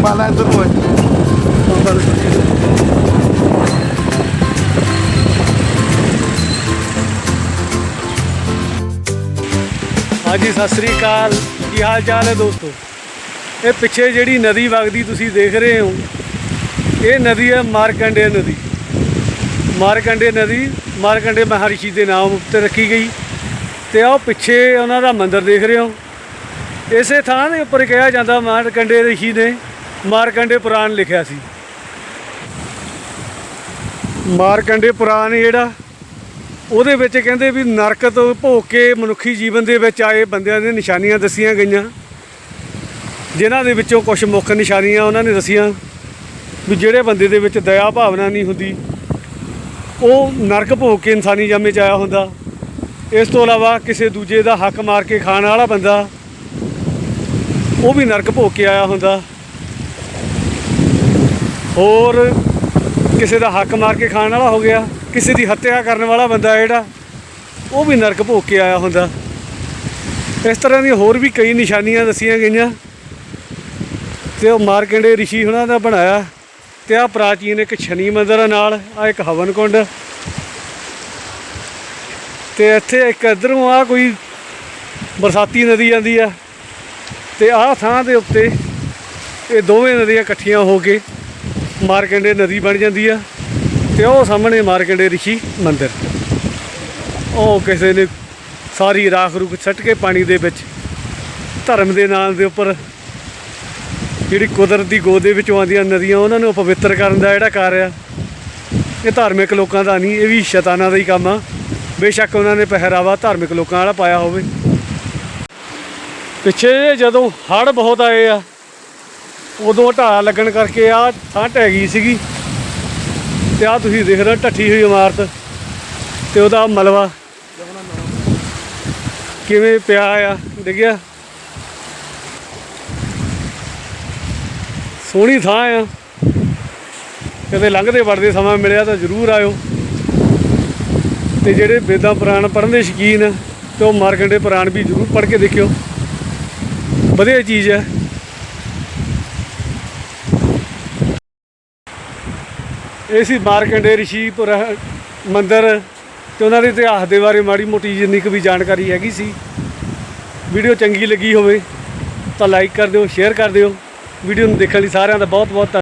ਮਾਲਾ ਇੱਧਰ ਨੂੰ ਹੈ ਹਾਂਜੀ, ਸਤਿ ਸ੍ਰੀ ਅਕਾਲ। ਕੀ ਹਾਲ ਚਾਲ ਹੈ ਦੋਸਤੋ? ਇਹ ਪਿੱਛੇ ਜਿਹੜੀ ਨਦੀ ਵਗਦੀ ਤੁਸੀਂ ਦੇਖ ਰਹੇ ਹੋ, ਇਹ ਨਦੀ ਹੈ ਮਾਰਕੰਡੇ ਨਦੀ। ਮਾਰਕੰਡੇ ਨਦੀ, ਮਾਰਕੰਡੇ ਮਹਾਰਿਸ਼ੀ ਦੇ ਨਾਮ ਉੱਤੇ ਰੱਖੀ ਗਈ। ਤੇ ਆਹ ਪਿੱਛੇ ਉਹਨਾਂ ਦਾ ਮੰਦਿਰ ਦੇਖ ਰਹੇ ਹੋ। ਇਸੇ ਥਾਂ ਦੇ ਉੱਪਰ ਕਿਹਾ ਜਾਂਦਾ ਮਾਰਕੰਡੇ ਰਿਸ਼ੀ ਨੇ। ਮਾਰਕੰਡੇ ਪੁਰਾਣ ਲਿਖਿਆ ਸੀ। ਮਾਰਕੰਡੇ ਪੁਰਾਣ ਜਿਹੜਾ, ਉਹਦੇ ਵਿੱਚ ਕਹਿੰਦੇ ਵੀ ਨਰਕ ਤੋਂ ਭੋਗ ਕੇ ਮਨੁੱਖੀ ਜੀਵਨ ਦੇ ਵਿੱਚ ਆਏ ਬੰਦਿਆਂ ਦੀਆਂ ਨਿਸ਼ਾਨੀਆਂ ਦੱਸੀਆਂ ਗਈਆਂ। ਜਿਨ੍ਹਾਂ ਦੇ ਵਿੱਚੋਂ ਕੁਝ ਮੁੱਖ ਨਿਸ਼ਾਨੀਆਂ ਉਹਨਾਂ ਨੇ ਦੱਸੀਆਂ ਵੀ ਜਿਹੜੇ ਬੰਦੇ ਦੇ ਵਿੱਚ ਦਇਆ ਭਾਵਨਾ ਨਹੀਂ ਹੁੰਦੀ, ਉਹ ਨਰਕ ਭੋਗ ਕੇ ਇਨਸਾਨੀ ਜਾਮੇ ਚ ਆਇਆ ਹੁੰਦਾ। ਇਸ ਤੋਂ ਇਲਾਵਾ ਕਿਸੇ ਦੂਜੇ ਦਾ ਹੱਕ ਮਾਰ ਕੇ ਖਾਣ ਵਾਲਾ ਬੰਦਾ, ਉਹ ਵੀ ਨਰਕ ਭੋਗ ਕੇ ਆਇਆ ਹੁੰਦਾ। ਹੋਰ ਕਿਸੇ ਦਾ ਹੱਕ ਮਾਰ ਕੇ ਖਾਣ ਵਾਲਾ ਹੋ ਗਿਆ, ਕਿਸੇ ਦੀ ਹੱਤਿਆ ਕਰਨ ਵਾਲਾ ਬੰਦਾ ਜਿਹੜਾ, ਉਹ ਵੀ ਨਰਕ ਭੋਗ ਕੇ ਆਇਆ ਹੁੰਦਾ। ਇਸ ਤਰ੍ਹਾਂ ਦੀਆਂ ਹੋਰ ਵੀ ਕਈ ਨਿਸ਼ਾਨੀਆਂ ਦੱਸੀਆਂ ਗਈਆਂ। ਤੇ ਉਹ ਮਾਰਕੰਡੇ ਰਿਸ਼ੀ ਹੁਣਾਂ ਦਾ ਬਣਾਇਆ, ਤੇ ਆ ਪ੍ਰਾਚੀਨ ਇੱਕ ਸ਼ਨੀ ਮੰਦਰ ਆ ਨਾਲ ਆ ਇੱਕ ਹਵਨ ਕੁੰਡ। ਤੇ ਇੱਥੇ ਇੱਕ ਇਧਰੋਂ ਆ ਕੋਈ ਬਰਸਾਤੀ ਨਦੀ ਜਾਂਦੀ ਆ, ਤੇ ਆਹ ਥਾਂ ਦੇ ਉੱਤੇ ਇਹ ਦੋਵੇਂ ਨਦੀਆਂ ਇਕੱਠੀਆਂ ਹੋ ਕੇ ਮਾਰਕੰਡੇ ਨਦੀ ਬਣ ਜਾਂਦੀ ਆ ਤੇ ਉਹ ਸਾਹਮਣੇ ਮਾਰਕੰਡੇ ਰਿਸ਼ੀ ਮੰਦਿਰ। ਉਹ ਕਿਸੇ ਨੇ ਸਾਰੀ ਰਾਖ ਰੂਖ ਸੱਟ ਕੇ ਪਾਣੀ ਦੇ ਵਿੱਚ ਧਰਮ ਦੇ ਨਾਂ ਦੇ ਉੱਪਰ ਜਿਹੜੀ ਕੁਦਰਤ ਦੀ ਗੋਦ ਦੇ ਵਿੱਚੋਂ ਆਉਂਦੀਆਂ ਨਦੀਆਂ, ਉਹਨਾਂ ਨੂੰ ਪਵਿੱਤਰ ਕਰਨ ਦਾ ਜਿਹੜਾ ਕਾਰ ਆ, ਇਹ ਧਾਰਮਿਕ ਲੋਕਾਂ ਦਾ ਨਹੀਂ, ਇਹ ਵੀ ਸ਼ੈਤਾਨਾਂ ਦਾ ਹੀ ਕੰਮ ਆ। ਬੇਸ਼ੱਕ ਉਹਨਾਂ ਨੇ ਪਹਿਰਾਵਾ ਧਾਰਮਿਕ ਲੋਕਾਂ ਵਾਲਾ ਪਾਇਆ ਹੋਵੇ। ਪਿੱਛੇ ਜਿਹੇ ਜਦੋਂ ਹੜ੍ਹ ਬਹੁਤ ਆਏ ਆ ਉਦੋਂ ਢਾਹ ਲੱਗਣ ਕਰਕੇ ਆ ਥਾਂ ਢਹਿ ਗਈ ਸੀਗੀ ਤੇ ਆ ਤੁਸੀਂ ਦੇਖ ਰਹੇ ਹੋ ਢੱਠੀ ਹੋਈ ਇਮਾਰਤ ਤੇ ਉਹਦਾ ਮਲਵਾ ਕਿਵੇਂ ਪਿਆ ਆ, ਡਿੱਗਿਆ। ਸੋਹਣੀ ਥਾਂ ਆ। ਕਦੇ ਲੰਘਦੇ ਵੜਦੇ ਸਮਾਂ ਮਿਲਿਆ ਤਾਂ ਜ਼ਰੂਰ ਆਇਓ। ਤੇ ਜਿਹੜੇ ਵੇਦਾਂ ਪੁਰਾਣ ਪੜ੍ਹਨ ਦੇ ਸ਼ੌਕੀਨ ਆ, ਤੇ ਉਹ ਮਾਰਕੰਡੇ ਪੁਰਾਣ ਵੀ ਜ਼ਰੂਰ ਪੜ੍ਹ ਕੇ ਦੇਖਿਓ। ਵਧੀਆ ਚੀਜ਼ ਹੈ ਇਹ ਸੀ ਮਾਰਕੰਡੇ ਰਿਸ਼ੀਪੁਰ ਮੰਦਿਰ ਤੇ ਉਹਨਾਂ ਦੇ ਇਤਿਹਾਸ ਦੇ ਬਾਰੇ ਮਾੜੀ ਮੋਟੀ ਜਿੰਨੀ ਕੁ ਵੀ ਜਾਣਕਾਰੀ ਹੈਗੀ ਸੀ। ਵੀਡੀਓ ਚੰਗੀ ਲੱਗੀ ਹੋਵੇ ਤਾਂ ਲਾਈਕ ਕਰ ਦਿਓ ਸ਼ੇਅਰ ਕਰ ਦਿਓ। ਵੀਡੀਓ ਨੂੰ ਦੇਖਣ ਲਈ ਸਾਰਿਆਂ ਦਾ ਬਹੁਤ ਬਹੁਤ ਧੰਨ-